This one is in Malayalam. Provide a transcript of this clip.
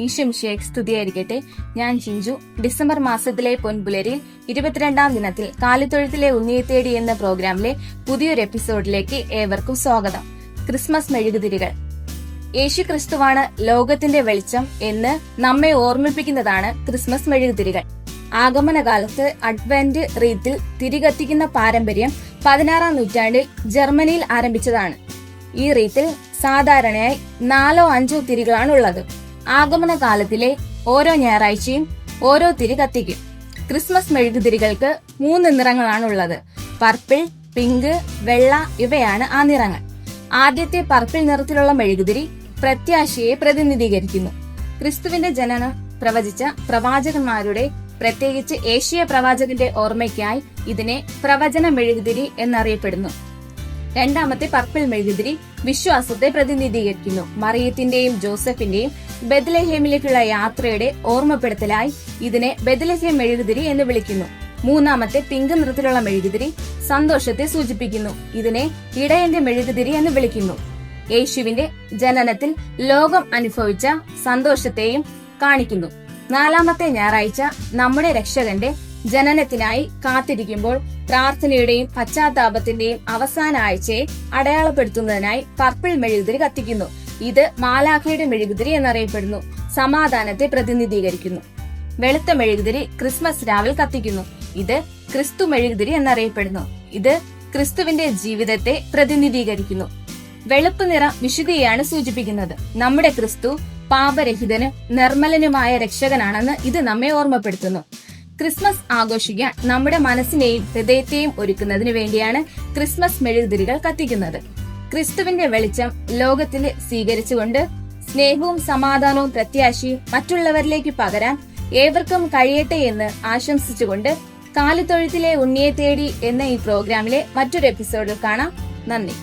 ഈശംഷേഖ് സ്തുതിയായിരിക്കട്ടെ. ഞാൻ ഷിഞ്ചു. ഡിസംബർ മാസത്തിലെ പൊൻപുലരിൽ ഇരുപത്തിരണ്ടാം ദിനത്തിൽ കാലിത്തൊഴുത്തിലെ ഉണ്ണിയെ തേടി എന്ന പ്രോഗ്രാമിലെ പുതിയൊരു എപ്പിസോഡിലേക്ക് ഏവർക്കും സ്വാഗതം. ക്രിസ്മസ് മെഴുകുതിരികൾ. യേശു ക്രിസ്തുവാണ് ലോകത്തിന്റെ വെളിച്ചം എന്ന് നമ്മെ ഓർമ്മിപ്പിക്കുന്നതാണ് ക്രിസ്മസ് മെഴുകുതിരികൾ. ആഗമനകാലത്ത് അഡ്വന്റ് റീത്തിൽ തിരികത്തിക്കുന്ന പാരമ്പര്യം പതിനാറാം നൂറ്റാണ്ടിൽ ജർമ്മനിയിൽ ആരംഭിച്ചതാണ്. ഈ റീത്തിൽ സാധാരണയായി നാലോ അഞ്ചോ തിരികളാണ് ഉള്ളത് ആഗമന കാലത്തിലെ ഓരോ ഞായറാഴ്ചയും ഓരോ തിരി കത്തിക്കും. ക്രിസ്മസ് മെഴുകുതിരികൾക്ക് മൂന്ന് നിറങ്ങളാണ് ഉള്ളത് പർപ്പിൾ പിങ്ക് വെള്ള ഇവയാണ് ആ നിറങ്ങൾ. ആദ്യത്തെ പർപ്പിൾ നിറത്തിലുള്ള മെഴുകുതിരി പ്രത്യാശയെ പ്രതിനിധീകരിക്കുന്നു. ക്രിസ്തുവിന്റെ ജനനം പ്രവചിച്ച പ്രവാചകന്മാരുടെ പ്രത്യേകിച്ച് ഏഷ്യ പ്രവാചകന്റെ ഓർമ്മയ്ക്കായി ഇതിനെ പ്രവചന മെഴുകുതിരി എന്നറിയപ്പെടുന്നു. രണ്ടാമത്തെ പർപ്പിൾ മെഴുകുതിരി വിശ്വാസത്തെ പ്രതിനിധീകരിക്കുന്നു. മറിയത്തിന്റെയും ജോസഫിന്റെയും ബദലഹേമിലേക്കുള്ള യാത്രയുടെ ഓർമ്മപ്പെടുത്തലായി ഇതിനെ ബദലഹേം മെഴുകുതിരി എന്ന് വിളിക്കുന്നു. മൂന്നാമത്തെ പിങ്ക് നിറത്തിലുള്ള മെഴുകുതിരി സന്തോഷത്തെ സൂചിപ്പിക്കുന്നു. ഇതിനെ ഇടയന്റെ മെഴുകുതിരി എന്ന് വിളിക്കുന്നു. യേശുവിന്റെ ജനനത്തിൽ ലോകം അനുഭവിച്ച സന്തോഷത്തെയും കാണിക്കുന്നു. നാലാമത്തെ ഞായറാഴ്ച നമ്മുടെ രക്ഷകന്റെ ജനനത്തിനായി കാത്തിരിക്കുമ്പോൾ പ്രാർത്ഥനയുടെയും പശ്ചാത്താപത്തിന്റെയും അവസാന ആഴ്ചയെ അടയാളപ്പെടുത്തുന്നതിനായി പർപ്പിൾ മെഴുകുതിരി കത്തിക്കുന്നു. ഇത് മാലാഖയുടെ മെഴുകുതിരി എന്നറിയപ്പെടുന്നു. സമാധാനത്തെ പ്രതിനിധീകരിക്കുന്നു. വെളുത്ത മെഴുകുതിരി ക്രിസ്മസ് രാവിൽ കത്തിക്കുന്നു. ഇത് ക്രിസ്തു മെഴുകുതിരി എന്നറിയപ്പെടുന്നു. ഇത് ക്രിസ്തുവിന്റെ ജീവിതത്തെ പ്രതിനിധീകരിക്കുന്നു. വെളുപ്പ് നിറം വിശുദ്ധിയെയാണ് സൂചിപ്പിക്കുന്നത്. നമ്മുടെ ക്രിസ്തു പാപരഹിതനും നിർമ്മലനുമായ രക്ഷകനാണെന്ന് ഇത് നമ്മെ ഓർമ്മപ്പെടുത്തുന്നു. ക്രിസ്മസ് ആഘോഷിക്കാൻ നമ്മുടെ മനസ്സിനെയും ഹൃദയത്തെയും ഒരുക്കുന്നതിന് വേണ്ടിയാണ് ക്രിസ്മസ് മെഴുകുതിരികൾ കത്തിക്കുന്നത്. ക്രിസ്തുവിന്റെ വെളിച്ചം ലോകത്തിൽ സ്വീകരിച്ചുകൊണ്ട് സ്നേഹവും സമാധാനവും പ്രത്യാശയും മറ്റുള്ളവരിലേക്ക് പകരാൻ ഏവർക്കും കഴിയട്ടെ എന്ന് ആശംസിച്ചുകൊണ്ട് കാലിത്തൊഴുത്തിലെ ഉണ്ണിയെ തേടി എന്ന ഈ പ്രോഗ്രാമിലെ മറ്റൊരു എപ്പിസോഡിൽ കാണാം. നന്ദി.